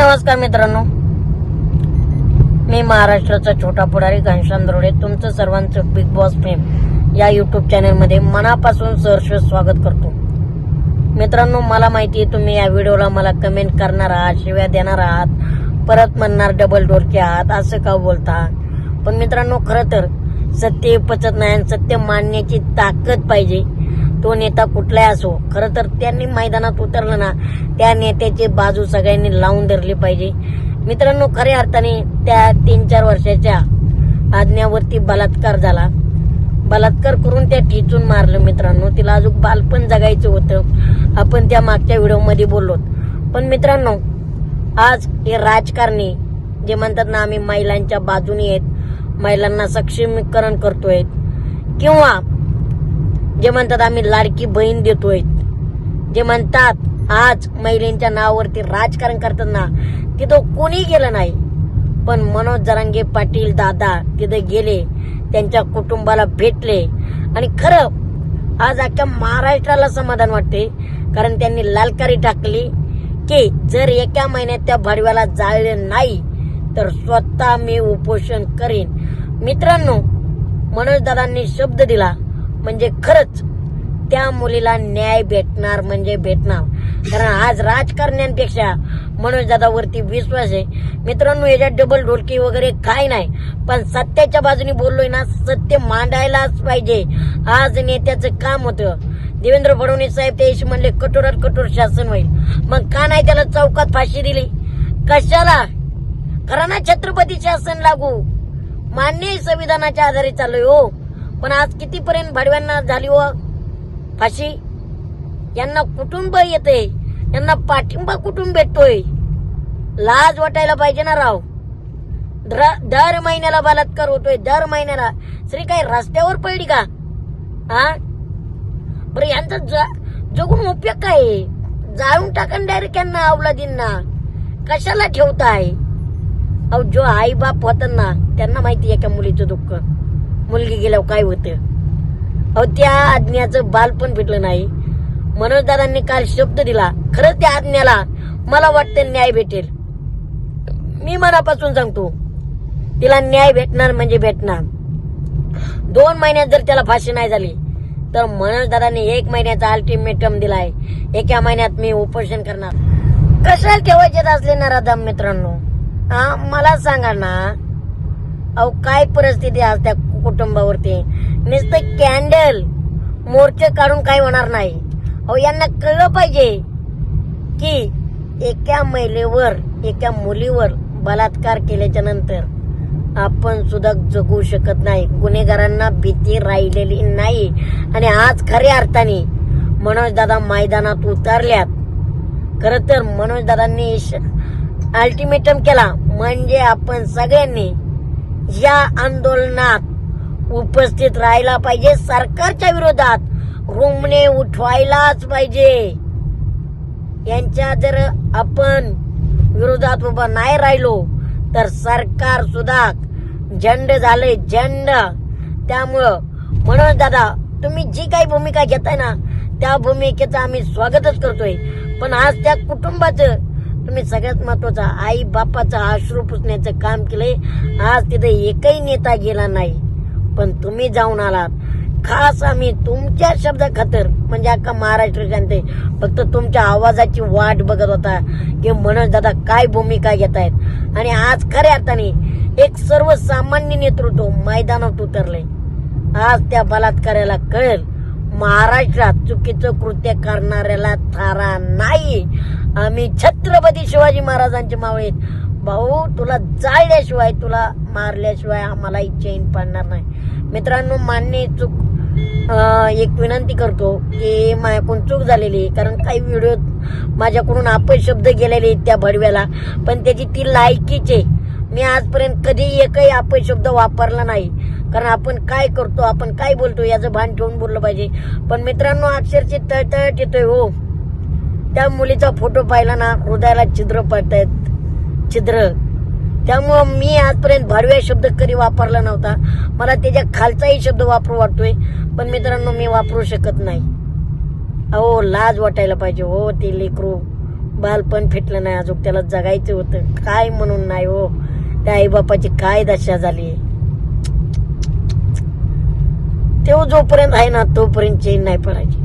नमस्कार मित्रांनो. मी महाराष्ट्राचा छोटा पुढारी घनश्याम दरोडे. तुमचं सर्वांचं बिग बॉस फेम या युट्यूब चॅनलमध्ये मनापासून सहर्ष स्वागत करतो. मित्रांनो मला माहिती आहे तुम्ही या व्हिडिओला मला कमेंट करणार आहात शिव्या देणार आहात परत म्हणणार डबल डोरके आहात असं का बोलता? पण मित्रांनो खरं तर सत्य पचत नाही आणि सत्य मानण्याची ताकद पाहिजे. तो नेता कुठलाही असो खरं तर त्यांनी मैदानात उतरलं ना त्या नेत्याची बाजू सगळ्यांनी लावून धरली पाहिजे. मित्रांनो खऱ्या अर्थाने त्या तीन चार वर्षाच्या आज्ञावरती बलात्कार झाला. बलात्कार करून त्या ठेचून मारलं मित्रांनो. तिला अजून बालपण जगायचं होतं. आपण त्या मागच्या व्हिडिओमध्ये बोललो पण मित्रांनो आज हे राजकारणी जे म्हणतात ना आम्ही महिलांच्या बाजूने आहेत महिलांना सक्षमीकरण करतोय. किंवा जे म्हणतात आम्ही लाडकी बहीण देतोय. जे म्हणतात आज महिलेंच्या नावावरती राजकारण करतात ना तिथं कोणी गेलं नाही. पण मनोज जरांगे पाटील दादा तिथे गेले त्यांच्या कुटुंबाला भेटले. आणि खरं आज अख्ख्या महाराष्ट्राला समाधान वाटते कारण त्यांनी लालकारी टाकली की जर एका महिन्यात त्या भडव्याला जाळले नाही तर स्वतः मी उपोषण करीन. मित्रांनो मनोज दादांनी शब्द दिला. म्हणजे खरंच त्या मुलीला न्याय भेटणार म्हणजे भेटणार. कारण आज राजकारण्यांपेक्षा मनोज दादावरती विश्वास आहे. मित्रांनो याच्यात डबल ढोलकी वगैरे काय नाही. पण सत्याच्या बाजूने बोललोय ना सत्य मांडायलाच पाहिजे. आज नेत्याचं काम होतं. देवेंद्र फडणवीस साहेब त्याशी म्हणले कठोरात कठोर शासन होईल. मग का नाही त्याला चौकात फाशी दिली? कशाला? करा ना छत्रपती शासन लागू. मान्य संविधानाच्या आधारे चाललोय हो. पण आज कितीपर्यंत भडव्यांना झाली व फाशी? यांना कुटुंब येते. यांना पाठिंबा कुठून भेटतोय? लाज वाटायला पाहिजे ना राव. दर महिन्याला बलात्कार होतोय दर महिन्याला. श्री काय रस्त्यावर पडली का? हा बरं यांचा ज- जगून उपयोग काय? आहे? जाळून टाकन डायरेक्ट यांना अवलादींना कशाला ठेवताय? अहो जो आई बाप होताना त्यांना माहिती आहे का मुलीचं दुःख? मुलगी गेल्यावर काय होतं? अहो त्या आज्ञाचं बालपण भेटलं नाही. मनोजदारांनी काल शब्द दिला. खरंच त्या आज्ञाला मला वाटतं न्याय भेटेल. मी मनापासून सांगतो तिला न्याय भेटणार म्हणजे भेटणार. दोन महिन्यात जर त्याला फाशी नाही झाली तर मनोजदारांनी एक महिन्याचा अल्टिमेटम दिलाय. एका महिन्यात मी उपोषण करणार. कशाला ठेवायचे असले ना राधा मित्रांनो? हा मला सांगा ना. अहो काय परिस्थिती आज त्या कुटुंबावरती. नुसतं कॅन्डल मोर्चे काढून काही होणार नाही. अहो यांना कळलं पाहिजे की एका महिलेवर एका मुलीवर बलात्कार केल्याच्यानंतर आपण सुद्धा जगू शकत नाही. गुन्हेगारांना भीती राहिलेली नाही. आणि आज खऱ्या अर्थाने मनोज दादा मैदानात उतरल्यात. खर तर मनोज दादांनी अल्टिमेटम केला. म्हणजे आपण सगळ्यांनी या आंदोलनात उपस्थित राहायला पाहिजे सरकारच्या विरोधात. रुमणे उठवायलाच पाहिजे. यांच्या जर आपण विरोधात उभा नाही राहिलो तर सरकार सुद्धा झंड झाले झंड. त्यामुळं म्हणून दादा तुम्ही जी काही भूमिका घेताय ना त्या भूमिकेचं आम्ही स्वागतच करतोय. पण आज त्या कुटुंबाचं तुम्ही सगळ्यात महत्वाचं आई बापाचं आश्रू पुसण्याचं काम केलंय. आज तिथे एकही नेता गेला नाही. पण तुम्ही जाऊन आलात. खास आम्ही तुमच्या शब्द खातर म्हणजे अख्खा महाराष्ट्र जनते फक्त तुमच्या आवाजाची वाट बघत होता. की मनोज दादा काय भूमिका घेत आहेत आणि आज खऱ्या अर्थाने एक सर्वसामान्य नेतृत्व मैदानात उतरले आज त्या बलात्काराला कळेल महाराष्ट्रात चुकीचं कृत्य करणाऱ्याला थारा नाही. आम्ही छत्रपती शिवाजी महाराजांचे मावळीत भाऊ तुला जाळल्याशिवाय तुला मारल्याशिवाय आम्हाला चैन पडणार नाही. मित्रांनो मान्य चूक एक विनंती करतो की माझ्याकडून चूक झालेली आहे. कारण काही व्हिडिओ माझ्याकडून अपशब्द गेलेले आहेत त्या भडव्याला. पण त्याची ती लायकीच आहे. मी आजपर्यंत कधी एकही अपशब्द वापरला नाही. कारण आपण काय करतो आपण काय बोलतो याचं भान ठेवून बोललं पाहिजे. पण मित्रांनो अक्षरशः तळतळत येतोय हो. त्या मुलीचा फोटो पाहिला ना हृदयाला छिद्र पडतायत. छिद्र. त्यामुळं मी आजपर्यंत भरव्या शब्द कधी वापरला नव्हता. मला त्याच्या खालचाही शब्द वापरू वाटतोय पण मित्रांनो मी वापरू शकत नाही. अहो लाज वाटायला पाहिजे हो ते लेकरू. बालपण फिटलं नाही अजून त्याला जगायचं होतं. काय म्हणून नाही हो? त्या आईबापाची काय दशा झाली? तेव्हा जोपर्यंत आहे ना तोपर्यंत चेन नाही पडायची.